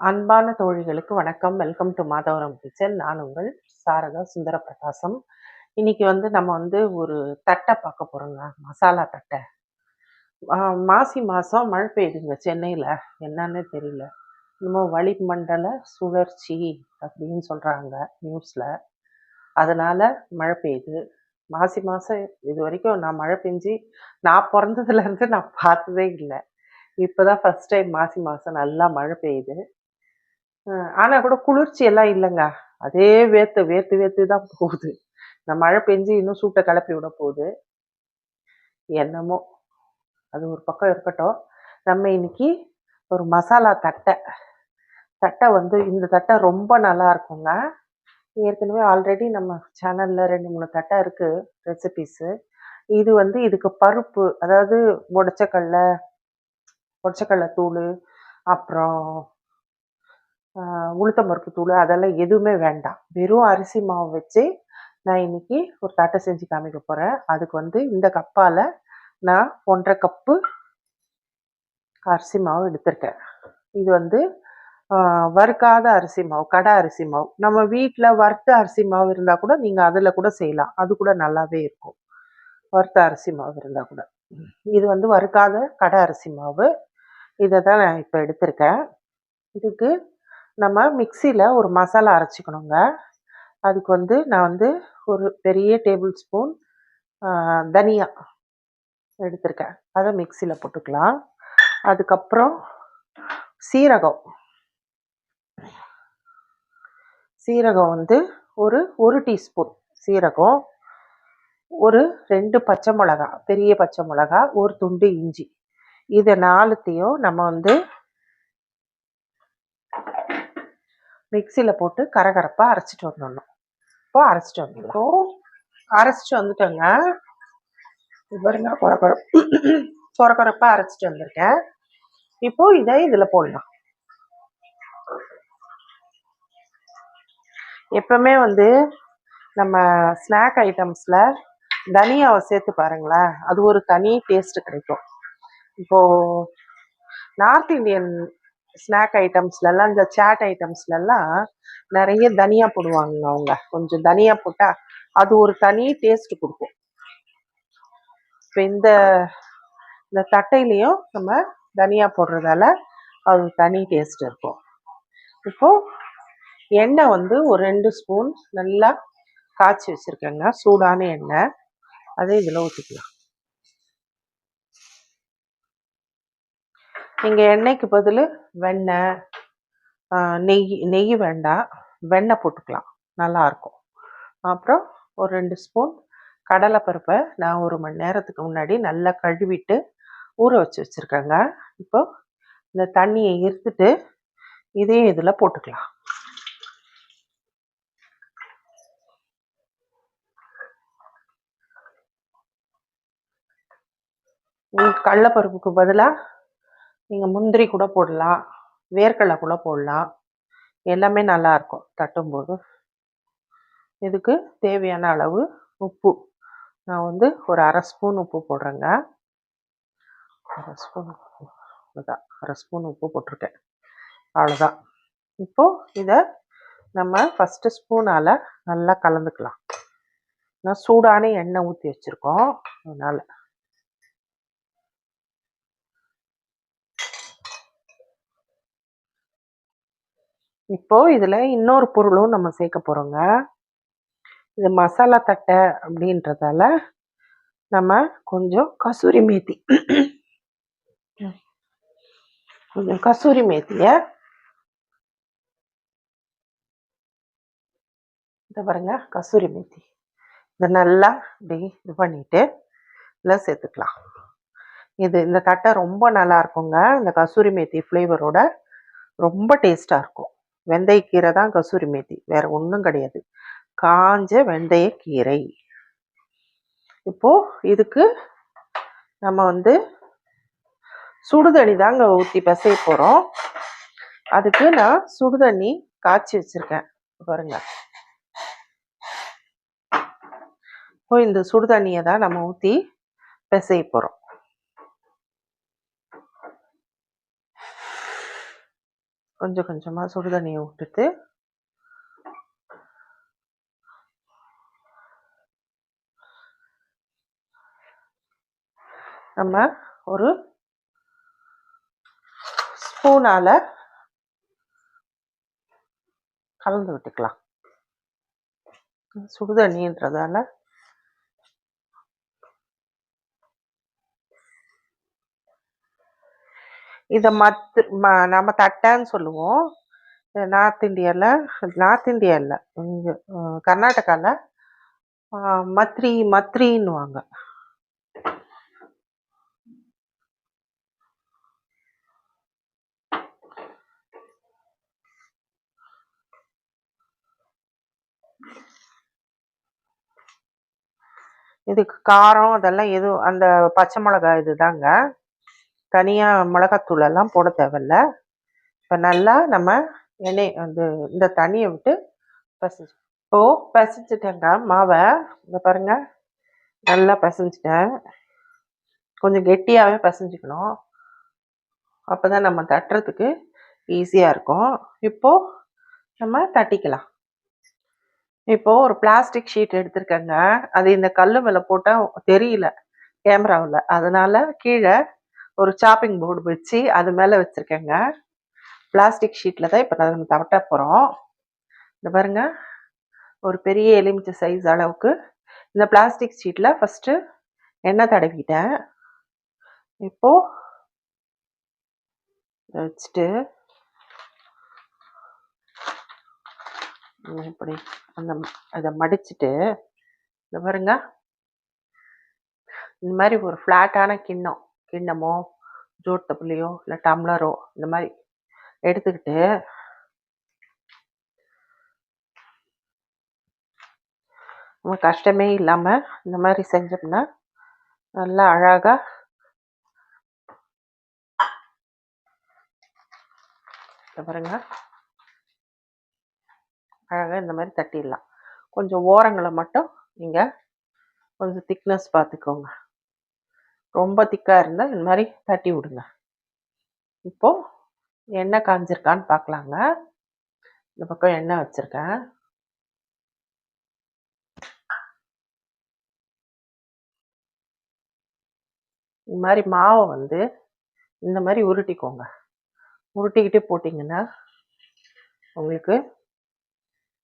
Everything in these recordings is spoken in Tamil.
அன்பான தோழிகளுக்கு வணக்கம். வெல்கம் டு மாதவரம் கிச்சன் நான் உங்கள் சாரதா சுந்தர பிரகாசம் இன்னைக்கு வந்து நம்ம வந்து ஒரு தட்டை பார்க்க போறோங்க. மசாலா தட்டை. மாசி மாதம் மழை பெய்யுதுங்க சென்னையில். என்னன்னு தெரியல. இன்னமும் வளிமண்டல சுழற்சி அப்படின்னு சொல்கிறாங்க நியூஸில் அதனால மழை பெய்யுது. மாசி மாதம் இது வரைக்கும் நான் மழை பெஞ்சு நான் பிறந்ததுலேருந்து நான் பார்த்ததே இல்லை. இப்போ தான் ஃபஸ்ட் டைம் மாசி மாதம் நல்லா மழை பெய்யுது. ஆனா கூட குளிர்ச்சி எல்லாம் இல்லைங்க. அதே வேர்த்து வேர்த்து வேர்த்து தான் போகுது. இந்த மழை பெஞ்சு இன்னும் சூட்டை கிளப்பி விட போகுது. என்னமோ அது ஒரு பக்கம் இருக்கட்டும். நம்ம இன்னைக்கு ஒரு மசாலா தட்டை. தட்டை வந்து இந்த தட்டை ரொம்ப நல்லா இருக்குங்க. ஏற்கனவே ஆல்ரெடி நம்ம சேனலில் ரெண்டு மூணு தட்டை இருக்குது ரெசிபிஸு இது வந்து இதுக்கு பருப்பு அதாவது உடச்சக்கடலை உடச்சக்கடலை தூள் அப்புறம் உளுத்தம் பருப்பு தூள் அதெல்லாம் எதுவுமே வேண்டாம். வெறும் அரிசி மாவு வச்சு நான் இன்னைக்கு ஒரு தட்டை செஞ்சு காமிக்க போகிறேன் அதுக்கு வந்து இந்த கப்பால் நான் ஒன்றரை கப்பு அரிசி மாவு எடுத்திருக்கேன். இது வந்து வறுக்காத அரிசி மாவு கடை அரிசி மாவு. நம்ம வீட்டில் வறுத்த அரிசி மாவு இருந்தால் கூட நீங்கள் அதில் கூட செய்யலாம். அது கூட நல்லாவே இருக்கும். வறுத்த அரிசி மாவு இருந்தால் கூட. இது வந்து வறுக்காத கடை அரிசி மாவு. இதை தான் நான் இப்போ எடுத்திருக்கேன். இதுக்கு நம்ம மிக்சியில் ஒரு மசாலா அரைச்சிக்கணுங்க. அதுக்கு வந்து நான் வந்து ஒரு பெரிய டேபிள் ஸ்பூன் தனியா எடுத்திருக்கேன். அதை மிக்சியில் போட்டுக்கலாம். அதுக்கப்புறம் சீரகம். சீரகம் வந்து ஒரு ஒரு டீஸ்பூன் சீரகம் ஒரு ரெண்டு பச்சை மிளகா பெரிய பச்சை மிளகா ஒரு துண்டு இஞ்சி. இதை நாலுத்தையும் நம்ம வந்து மிக்சியில் போட்டு கரகரப்பாக அரைச்சிட்டு வந்துடணும். இப்போ அரைச்சிட்டு வந்துடலாம். அரைச்சிட்டு வந்துட்டோங்க. பாருங்க குறை குறை குறை குறைப்பாக அரைச்சிட்டு வந்திருக்கேன். இப்போ இதை இதில் போடலாம். எப்பவுமே வந்து நம்ம ஸ்நாக் ஐட்டம்ஸில் தனியாவை சேர்த்து பாருங்களேன். அது ஒரு தனி டேஸ்ட் கிடைக்கும். இப்போ நார்த் இந்தியன் ஸ்நாக் ஐட்டம்ஸ்லலாம் இந்த சாட் ஐட்டம்ஸ்லலாம் நிறைய தனியா போடுவாங்க அவங்க. கொஞ்சம் தனியா போட்டா அது ஒரு தனி டேஸ்ட் கொடுக்கும். இப்போ இந்த இந்த தட்டையிலையும் நம்ம தனியா போடுறதால அது தனி டேஸ்ட் இருக்கும். இப்போ எண்ணெய் வந்து ஒரு ரெண்டு ஸ்பூன் நல்லா காய்ச்சி வச்சிருக்கேங்க. சூடான எண்ணெய். அதை இதில் ஊற்றிக்கலாம் நீங்கள் எண்ணெய்க்கு பதில் வெண்ணெய் நெய் நெய் வேண்டாம் வெண்ணெய் போட்டுக்கலாம். நல்லாயிருக்கும் அப்புறம் ஒரு ரெண்டு ஸ்பூன் கடலைப்பருப்பை நான் ஒரு மணி நேரத்துக்கு முன்னாடி நல்லா கழுவிட்டு ஊற வச்சு வச்சுருக்கேங்க. இப்போ இந்த தண்ணியை இருத்துட்டு இதையும் இதில் போட்டுக்கலாம். கடலப்பருப்புக்கு கடலைப்பருப்புக்கு பதிலாக நீங்கள் முந்திரி கூட போடலாம். வேர்க்கடலை கூட போடலாம். எல்லாமே நல்லாயிருக்கும் தட்டும்போது. இதுக்கு தேவையான அளவு உப்பு. நான் வந்து ஒரு அரை ஸ்பூன் உப்பு போடுறேங்க. அரை ஸ்பூன் உப்பு. அவ்வளோதான் அரை ஸ்பூன் உப்பு போட்டிருக்கேன். அவ்வளோதான் இப்போது இதை நம்ம ஃபஸ்ட்டு ஸ்பூனால் நல்லா கலந்துக்கலாம். நான் சூடான எண்ணெய் ஊற்றி வச்சுருக்கோம். அதனால். இப்போது இதில் இன்னொரு பொருளும் நம்ம சேர்க்க போகிறோங்க இது மசாலா தட்டை அப்படின்றதால நம்ம கொஞ்சம் கசூரி மேத்தி. கொஞ்சம் கசூரி மேத்தியை இதை பாருங்க கசூரி மேத்தி. இதை நல்லா இப்படி இது பண்ணிட்டு இதில் சேர்த்துக்கலாம். இது இந்த தட்டை ரொம்ப நல்லா இருக்குங்க. இந்த கசூரி மேத்தி ஃப்ளேவரோட ரொம்ப டேஸ்ட்டாக இருக்கும். வெந்தயக்கீரை தான் கசூரி மேத்தி வேற ஒன்றும் கிடையாது. காஞ்ச வெந்தயக்கீரை இப்போ இதுக்கு நம்ம வந்து சுடுதண்ணி தாங்க ஊற்றி பிசைய போகிறோம் அதுக்கு நான் சுடுதண்ணி காய்ச்சி வச்சுருக்கேன். பாருங்க. இப்போ இந்த சுடுதண்ணியை தான் நம்ம ஊற்றி பிசைய போகிறோம் கொஞ்சம் கொஞ்சமாக சுடு தண்ணியை விட்டுட்டு நம்ம ஒரு ஸ்பூனால் கலந்து விட்டுக்கலாம். சுடுதண்ணின்றதால இதை மத்து ம நம்ம தட்டைன்னு சொல்லுவோம். நார்த் இந்தியாவில் நார்த் இந்தியாவில் இங்கே கர்நாடகாவில் மத்ரி மத்ரின்னுவாங்க. இதுக்கு காரம் அதெல்லாம் எதுவும் அந்த பச்சை மிளகாய் இதுதாங்க. தனியாக மிளகாத்தூள் எல்லாம் போட தேவையில்ல. இப்போ நல்லா நம்ம எண்ணெய் அந்த இந்த தண்ணியை விட்டு பசிச்சு இப்போ பசிச்சுட்டேங்க மாவை. இந்த பாருங்க நல்லா பசைஞ்சிட்டேன். கொஞ்சம் கெட்டியாகவே பசைஞ்சிக்கணும். அப்போ தான் நம்ம தட்டுறதுக்கு ஈஸியாக இருக்கும். இப்போது நம்ம தட்டிக்கலாம். இப்போ ஒரு பிளாஸ்டிக் ஷீட் எடுத்திருக்கேங்க. அது இந்த கல் மேலே போட்டால் தெரியல கேமராவில். அதனால் கீழே ஒரு சாப்பிங் போர்டு வச்சு அது மேலே வச்சுருக்கேங்க. பிளாஸ்டிக் ஷீட்டில் தான் இப்போ நம்ம தவட்ட போகிறோம் இந்த பாருங்க ஒரு பெரிய எலுமிச்சை சைஸ் அளவுக்கு இந்த பிளாஸ்டிக் ஷீட்டில் ஃபஸ்ட்டு எண்ணெய் தடவிட்டேன். இப்போது வச்சுட்டு இப்படி அந்த அதை மடிச்சுட்டு இந்த பாருங்க இந்த மாதிரி ஒரு ஃப்ளாட்டான கிண்ணம். கிண்ணமோ ஜூட் தப்புலையோ இல்லை டம்ளரோ இந்த மாதிரி எடுத்துக்கிட்டு நம்ம கஷ்டமே இல்லாமல் இந்த மாதிரி செஞ்சோம்னா நல்லா அழகாக பாருங்க. அழகாக இந்த மாதிரி தட்டிடலாம். கொஞ்சம் ஓரங்களை மட்டும் நீங்கள் கொஞ்சம் திக்னஸ் பார்த்துக்கோங்க. ரொம்ப திக்காக இருந்தால் இந்த மாதிரி தட்டி விடுங்க. இப்போது எண்ணெய் காஞ்சிருக்கான்னு பார்க்கலாங்க இந்த பக்கம் எண்ணெய் வச்சுருக்கேன். இந்த மாதிரி மாவை வந்து இந்த மாதிரி உருட்டிக்கோங்க. உருட்டிக்கிட்டே போட்டிங்கன்னா உங்களுக்கு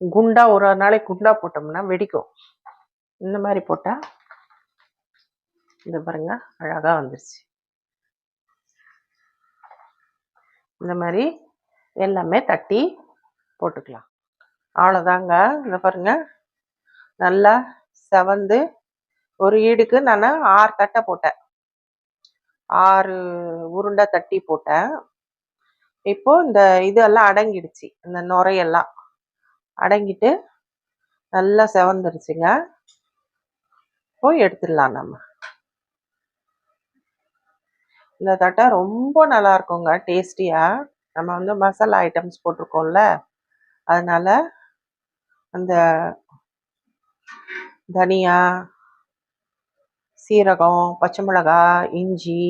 குண்டா ஒரு நாளைக்கு குண்டா போட்டோம்னா வெடிக்கும். இந்த மாதிரி போட்டால் இந்த பாருங்க அழகாக வந்துருச்சு. இந்த மாதிரி எல்லாமே தட்டி போட்டுக்கலாம். அவ்வளோதாங்க இந்த பாருங்க. நல்லா செவந்து ஒரு ஈடுக்கு நான் ஆறு தட்டை போட்டேன். ஆறு உருண்டை தட்டி போட்டேன். இப்போ இந்த இதெல்லாம் அடங்கிடுச்சு இந்த நுரையெல்லாம். அடங்கிட்டு நல்லா செவந்துருச்சுங்க. போய் எடுத்துடலாம் நம்ம. இந்த தட்டை ரொம்ப நல்லா இருக்குங்க டேஸ்டியாக நம்ம வந்து மசாலா ஐட்டம்ஸ் போட்டிருக்கோம்ல அதனால் அந்த தனியா சீரகம் பச்சை மிளகாய் இஞ்சி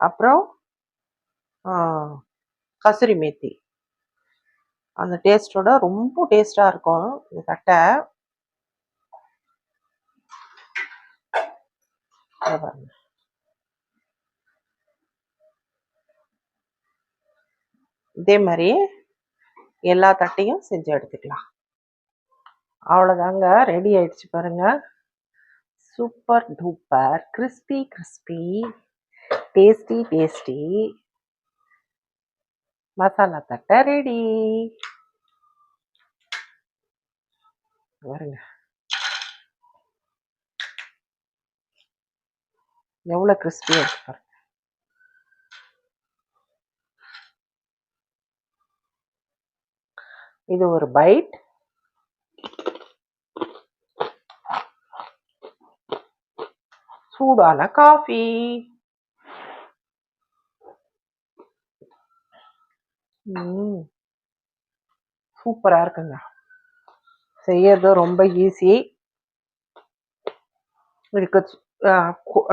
அப்புறம் கசூரி மேத்தி. அந்த டேஸ்ட்டோட ரொம்ப டேஸ்ட்டாக இருக்கும் இந்த தட்டை. பாருங்க. இதே மாதிரி எல்லா தட்டையும் செஞ்சு எடுத்துக்கலாம். அவ்வளோதாங்க ரெடி ஆயிடுச்சு பாருங்கள் super duper crispy crispy tasty tasty masala தட்டை ரெடி பாருங்க. எவ்வளோ கிறிஸ்பியாக இருக்கு பாருங்க இது ஒரு பைட் சூடான காஃபி சூப்பராக இருக்குங்க. செய்யறது ரொம்ப ஈஸி இதுக்கு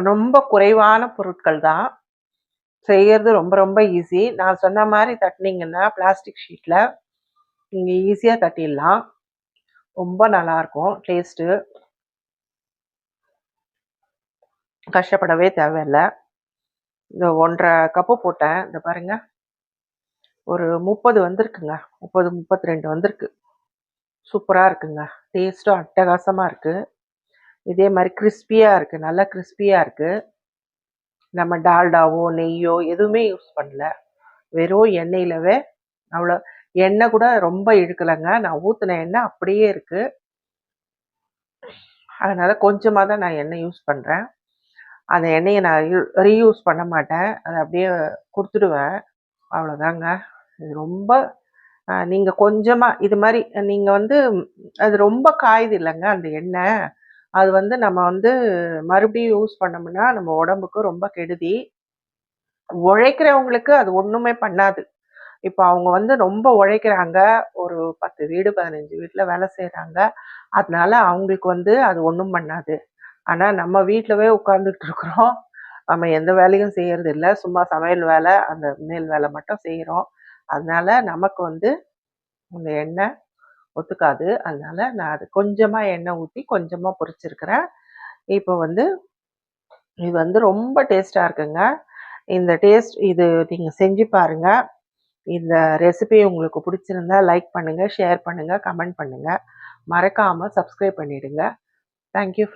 ரொம்ப குறைவான பொருட்கள் தான். செய்யறது ரொம்ப ரொம்ப ஈஸி. நான் சொன்ன மாதிரி தட்டினீங்கன்னா பிளாஸ்டிக் ஷீட்டில் நீங்கள் ஈஸியாக தட்டிடலாம். ரொம்ப நல்லாயிருக்கும் டேஸ்ட்டு. கஷ்டப்படவே தேவையில்ல. இந்த 1 1/2 கப்பு போட்டேன். இந்த பாருங்கள் ஒரு 30 வந்திருக்குங்க. 30, 32 வந்திருக்கு. சூப்பராக இருக்குங்க. டேஸ்ட்டும் அட்டகாசமாக இருக்குது இதே மாதிரி கிறிஸ்பியாக இருக்குது நல்லா கிறிஸ்பியாக இருக்குது நம்ம டால்டாவோ, நெய்யோ எதுவுமே யூஸ் பண்ணல. வெறும் எண்ணெயிலவே அவ்வளோ எண்ணெய் கூட ரொம்ப இழுக்கலைங்க நான் ஊற்றின எண்ணெய் அப்படியே இருக்குது அதனால் கொஞ்சமாக தான் நான் எண்ணெய் யூஸ் பண்ணுறேன் அந்த எண்ணெயை நான் ரீயூஸ் பண்ண மாட்டேன். அதை அப்படியே கொடுத்துடுவேன் அவ்வளோதாங்க. இது ரொம்ப நீங்கள் கொஞ்சமாக இது மாதிரி நீங்கள் வந்து அது ரொம்ப காயுது இல்லைங்க அந்த எண்ணெய். அது வந்து நம்ம வந்து மறுபடியும் யூஸ் பண்ணோம்னா, நம்ம உடம்புக்கு ரொம்ப கெடுதி. உழைக்கிறவங்களுக்கு அது ஒன்றுமே பண்ணாது. இப்போ அவங்க வந்து ரொம்ப உழைக்கிறாங்க. ஒரு 10 வீடு, பதினஞ்சு வீட்டில் வேலை செய்கிறாங்க அதனால அவங்களுக்கு வந்து அது ஒன்றும் பண்ணாது. ஆனால் நம்ம வீட்டிலவே உட்காந்துட்டு இருக்கிறோம். நம்ம எந்த வேலையும் செய்யறதில்ல. சும்மா சமையல் வேலை, அந்த மேல் வேலை மட்டும் செய்கிறோம் அதனால நமக்கு வந்து இந்த எண்ணெய் ஒத்துக்காது. அதனால நான் அது கொஞ்சமாக எண்ணெய் ஊற்றி கொஞ்சமாக பொரிச்சிருக்கிறேன். இப்போ வந்து இது வந்து ரொம்ப டேஸ்ட்டாக இருக்குங்க. இந்த டேஸ்ட் இது நீங்கள் செஞ்சு பாருங்கள் இந்த ரெசிபி உங்களுக்கு பிடிச்சிருந்தா லைக் பண்ணுங்கள் ஷேர் பண்ணுங்கள் கமெண்ட் பண்ணுங்கள் மறக்காமல் சப்ஸ்கிரைப் பண்ணிவிடுங்க தேங்க் யூ